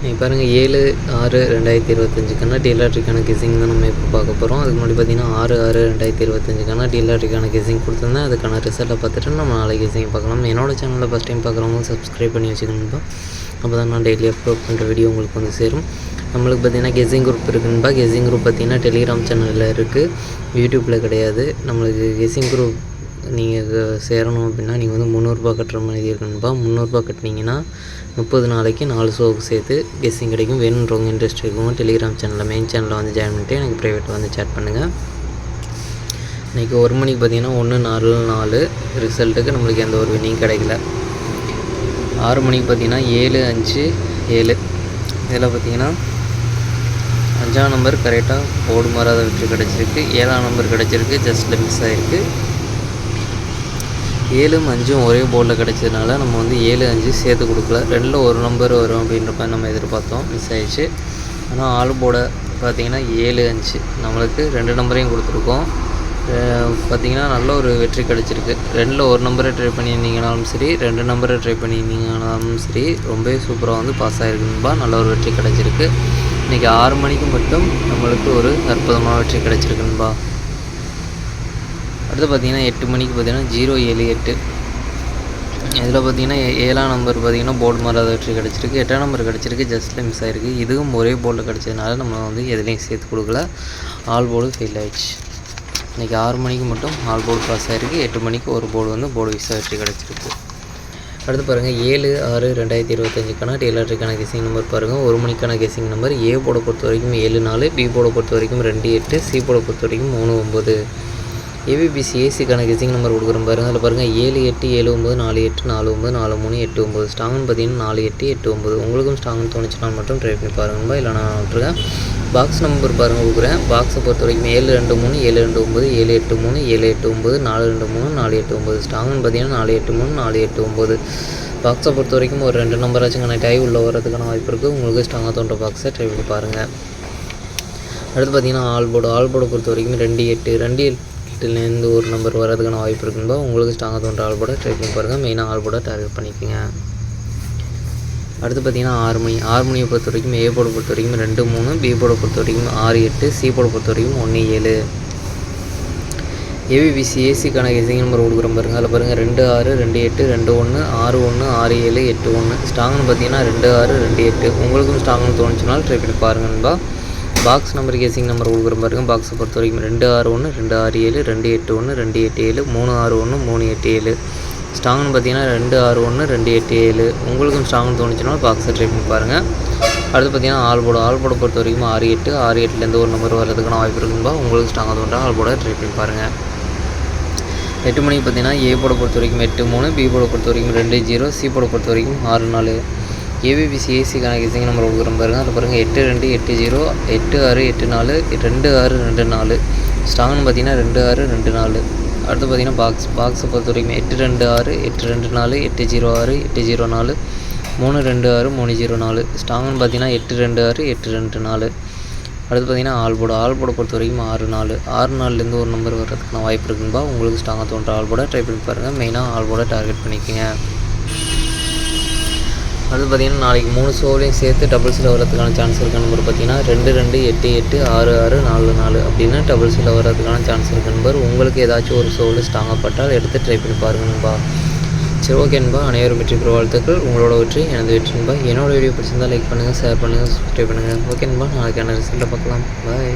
நீங்கள் பாருங்கள் ஏழு ஆறு ரெண்டாயிரத்தி இருபத்தஞ்சுக்கான டீலாட்ரிக்கான கெஸிங் தான் நம்ம இப்போ பார்க்க போகிறோம் அதுக்கு முன்னாடி பார்த்தீங்கன்னா ஆறு ஆறு ரெண்டாயிரத்தி இருபத்தஞ்சுக்கான டீலாட்ரிக்கான கெசிங் கொடுத்துருந்தேன். அதுக்கான ரிசல்ட்டை பார்த்துட்டு நம்ம நாளைக்கு கெஸிங் பார்க்கலாம். என்னோட சேனலில் ஃபஸ்ட் டைம் பார்க்குறவங்க சப்ஸ்கிரைப் பண்ணி வச்சுக்கணும்பா. அப்போ தான் நான் டெய்லி அப்லோட் பண்ணுற வீடியோ உங்களுக்கு வந்து சேரும். நம்மளுக்கு பார்த்தீங்கன்னா கெஸிங் குரூப் இருக்குன்பா? கெஸிங் குரூப் பார்த்தீங்கன்னா டெலிகிராம் சேனலில் இருக்குது யூடியூப்பில் கிடையாது. நம்மளுக்கு கெஸிங் குரூப் நீங்கள் சேரணும் அப்படின்னா நீங்கள் வந்து முந்நூறுரூபா கட்டுற மாதிரி இருக்கணும்ப்பா முந்நூறுரூபா கட்டினீங்கன்னா முப்பது நாளைக்கு நாலு ஷோவுக்கு சேர்த்து கெஸ்ஸிங் கிடைக்கும். வேணுன்றவங்க இன்ட்ரெஸ்ட் இருக்கவங்க டெலிகிராம் சேனலில் மெயின் சேனலில் வந்து ஜாயின் பண்ணிட்டு எனக்கு ப்ரைவேட்டில் வந்து சேட் பண்ணுங்கள் இன்றைக்கி ஒரு மணிக்கு பார்த்தீங்கன்னா ஒன்று நாலு நாலு. ரிசல்ட்டுக்கு நம்மளுக்கு எந்த ஒரு வின்னிங் கிடைக்கல. ஆறு மணிக்கு பார்த்தீங்கன்னா ஏழு அஞ்சு ஏழு. இதில் பார்த்தீங்கன்னா அஞ்சாம் நம்பர் கரெக்டாக ஓடு மாறாத வெற்றி கிடச்சிருக்கு. ஏழாம் நம்பர் கிடச்சிருக்கு. ஜஸ்ட்டில் மிஸ் ஆகிருக்கு ஏழும் அஞ்சும் ஒரே போர்டில் கிடச்சதுனால நம்ம வந்து ஏழு அஞ்சு சேர்த்து கொடுக்கல. ரெண்டில் ஒரு நம்பர் வரும் அப்படின்ற மாதிரி நம்ம எதிர்பார்த்தோம். மிஸ் ஆயிடுச்சு. ஆனால் ஆள் போர்டை பார்த்தீங்கன்னா ஏழு அஞ்சு. நம்மளுக்கு ரெண்டு நம்பரையும் கொடுத்துருக்கோம். பார்த்தீங்கன்னா நல்ல ஒரு வெற்றி கிடச்சிருக்கு. ரெண்டில் ஒரு நம்பரை ட்ரை பண்ணியிருந்தீங்கனாலும் சரி ரெண்டு நம்பரை ட்ரை பண்ணியிருந்தீங்கனாலும் சரி ரொம்பவே சூப்பராக வந்து பாஸ் ஆகிருக்குன்பா நல்ல ஒரு வெற்றி கிடச்சிருக்கு. இன்றைக்கி ஆறு மணிக்கு மட்டும் நம்மளுக்கு ஒரு அற்புதமான வெற்றி கிடச்சிருக்குன்பா அடுத்து பார்த்தீங்கன்னா எட்டு மணிக்கு பார்த்தீங்கன்னா ஜீரோ ஏழு எட்டு. இதில் பார்த்தீங்கன்னா ஏழாம் நம்பர் பார்த்தீங்கன்னா போர்டு மாறாத வெற்றி கிடச்சிருக்கு. எட்டாம் நம்பர் கிடச்சிருக்கு. ஜஸ்ட்டில் மிஸ் ஆகிருக்கு இதுவும் ஒரே போர்டில் கிடச்சதுனால நம்ம வந்து எதுலேயும் சேர்த்து கொடுக்கல. ஆல் போர்டு ஃபெயில் ஆயிடுச்சு. இன்றைக்கி ஆறு மணிக்கு மட்டும் ஆல் போர்டு பாஸ் ஆகிருக்கு எட்டு மணிக்கு ஒரு போர்டு வந்து போர்டு விசா வெற்றி கிடச்சிருக்கு. அடுத்து பாருங்கள் ஏழு ஆறு ரெண்டாயிரத்தி இருபத்தஞ்சுக்கான டெய்லருக்கான கெசிங் நம்பர் பாருங்கள் ஒரு மணிக்கான கெசிங் நம்பர் ஏ போட பொறுத்த வரைக்கும் ஏழு நாலு பி போட பொறுத்த வரைக்கும் ரெண்டு எட்டு சி போட பொறுத்த வரைக்கும் மூணு ஒம்பது ஏபிபிசி கணக்கு கெஸிங் நம்பர் கொடுக்குறோம் பாருங்கள் அதில் பாருங்கள் ஏழு எட்டு ஏழு ஒம்பது நாலு எட்டு நாலு ஒம்பது நாலு மூணு எட்டு ஒம்பது ஸ்ட்ராங்னு பார்த்தீங்கன்னா நாலு எட்டு எட்டு ஒம்பது உங்களுக்கும் ஸ்ட்ராங்னு தோணுச்சுன்னா மட்டும் ட்ரை பண்ணி பாருங்கப்பா இல்லை நான் விட்டுருக்கேன் பாக்ஸ் நம்பர் பாருங்கள் கொடுக்குறேன். பாக்ஸை பொறுத்த வரைக்கும் ஏழு ரெண்டு மூணு ஏழு ரெண்டு ஒம்பது ஏழு எட்டு மூணு ஏழு எட்டு ஒம்பது நாலு ரெண்டு மூணு நாலு எட்டு ஒம்பது ஸ்ட்ராங்னு பார்த்தீங்கன்னா நாலு எட்டு மூணு நாலு எட்டு ஒம்பது பாக்ஸை பொறுத்த வரைக்கும் ஒரு ரெண்டு நம்பராச்சும் கனெக்ட் ஆகி உள்ளே வரதுக்கான வாய்ப்பு இருக்குது உங்களுக்கு ஸ்ட்ராங்காக தோன்ற பாக்ஸை ட்ரை பண்ணி பாருங்கள் அடுத்து பார்த்தீங்கன்னா ஆல்போர்டு போர்டு பொறுத்த வரைக்கும் ரெண்டு எட்டு ரெண்டு எட்டுலேருந்து ஒரு நம்பர் வரதுக்கான வாய்ப்பு இருக்குன்பா உங்களுக்கு ஸ்ட்ராங்காக தோன்ற ஆள் போட ட்ரை பண்ணி பாருங்கள் மெயினாக ஆள் போட டார்கெட் பண்ணிக்கோங்க. அடுத்து பார்த்தீங்கன்னா ஆறு மணி ஆறு மணியை பொறுத்த வரைக்கும் ஏ போட பொறுத்த வரைக்கும் ரெண்டு மூணு பி போட பொறுத்த வரைக்கும் ஆறு எட்டு சி போட பொறுத்த வரைக்கும் ஒன்று ஏழு. ஏபிபிசி ஏசிக்கான கெசிங் நம்பர் கொடுக்குறோம் பாருங்கள் அதில் பாருங்கள் ரெண்டு ஆறு ரெண்டு எட்டு ரெண்டு ஒன்று ஆறு ஒன்று ஆறு ஏழு எட்டு ஒன்று. ஸ்ட்ராங்னு பார்த்தீங்கன்னா ரெண்டு ஆறு ரெண்டு எட்டு. உங்களுக்கும் ஸ்ட்ராங்னு தோணுச்சுனாலும் ட்ரை பண்ணி பாருங்கன்பா பாக்ஸ் நம்பர் கேசிங் நம்பர் கொடுக்குற பாருங்க. பாக்ஸை பொறுத்த வரைக்கும் ரெண்டு ஆறு ஒன்று ரெண்டு ஆறு ஏழு ரெண்டு எட்டு ஒன்று ரெண்டு எட்டு ஏழு மூணு ஆறு ஒன்று மூணு எட்டு ஏழு. ஸ்ட்ராங்னு பார்த்தீங்கன்னா ரெண்டு ஆறு ஒன்று ரெண்டு எட்டு ஏழு. உங்களுக்கும் ஸ்ட்ராங்னு தோணுச்சுன்னா பாக்ஸை ட்ரை பண்ணி பாருங்கள் அடுத்து பார்த்தீங்கன்னா ஆல் போர்டு பொறுத்த வரைக்கும் ஆறு எட்டு ஆறு எட்டுலேருந்து ஒரு நம்பர் வர்றதுக்கான வாய்ப்பு இருக்கும்பா. உங்களுக்கு ஸ்ட்ராங்காக தோன்றா ஆல்போட ட்ரை பண்ணி பாருங்கள் எட்டு மணிக்கு பார்த்தீங்கன்னா ஏ போட பொறுத்த வரைக்கும் எட்டு மூணு பி போட பொறுத்த வரைக்கும் ரெண்டு ஜீரோ சி போட பொறுத்த வரைக்கும் ஆறு நாலு. ஏபிபிசி கணக்கு கெஸிங் நம்பர் கொடுக்குற பாருங்கள் அதில் பாருங்கள் எட்டு ரெண்டு எட்டு ஜீரோ எட்டு ஆறு எட்டு நாலு ரெண்டு ஆறு ரெண்டு நாலு. ஸ்ட்ராங்னு பார்த்தீங்கன்னா ரெண்டு ஆறு ரெண்டு நாலு. அடுத்து பார்த்தீங்கன்னா பாக்ஸ் பாக்ஸை பொறுத்த வரைக்கும் எட்டு ரெண்டு ஆறு எட்டு ரெண்டு நாலு எட்டு ஜீரோ ஆறு எட்டு ஜீரோ நாலு. மூணு ரெண்டு ஆறு மூணு ஜீரோ நாலு. ஸ்ட்ராங்னு பார்த்தீங்கன்னா எட்டு ரெண்டு ஆறு எட்டு ரெண்டு நாலு. அடுத்து பார்த்தீங்கன்னா ஆல்போட ஆல்போட பொறுத்த வரைக்கும் ஆறு நாலு. ஆறு நாலுலேருந்து ஒரு நம்பர் வர்றதுக்கான வாய்ப்பு இருக்குங்கப்பா உங்களுக்கு ஸ்ட்ராங்காக தோன்ற ஆல்போட ட்ரை பண்ணி பாருங்கள் மெயினாக ஆல்போட டார்கெட் பண்ணிக்கோங்க. அது பார்த்திங்கன்னா நாளைக்கு மூணு ஷோலையும் சேர்த்து டபுள்ஸில் வரதுக்கான சான்ஸ் இருக்க. நம்பர் பார்த்தீங்கன்னா ரெண்டு ரெண்டு எட்டு எட்டு ஆறு ஆறு நாலு நாலு அப்படின்னு டபுள்ஸில் வரதுக்கான சான்ஸ் இருக்க. நம்பர் உங்களுக்கு ஏதாச்சும் ஒரு ஷோவில் ஸ்ட்ராங்காக பட்டால் எடுத்து ட்ரை பண்ணி பாருங்கப்பா சரி ஓகேன்பா அனைவரும் வெற்றி பெற வாழ்த்துக்கள். உங்களோட வெற்றி எனது வெற்றின்பா என்னோட வீடியோ பிடிச்சிருந்தால் லைக் பண்ணுங்கள் ஷேர் பண்ணுங்கள் சப்ஸ்கிரைப் பண்ணுங்கள் ஓகேன்பா நாளைக்கான ரிசல்ட்டை பார்க்கலாம். பாய்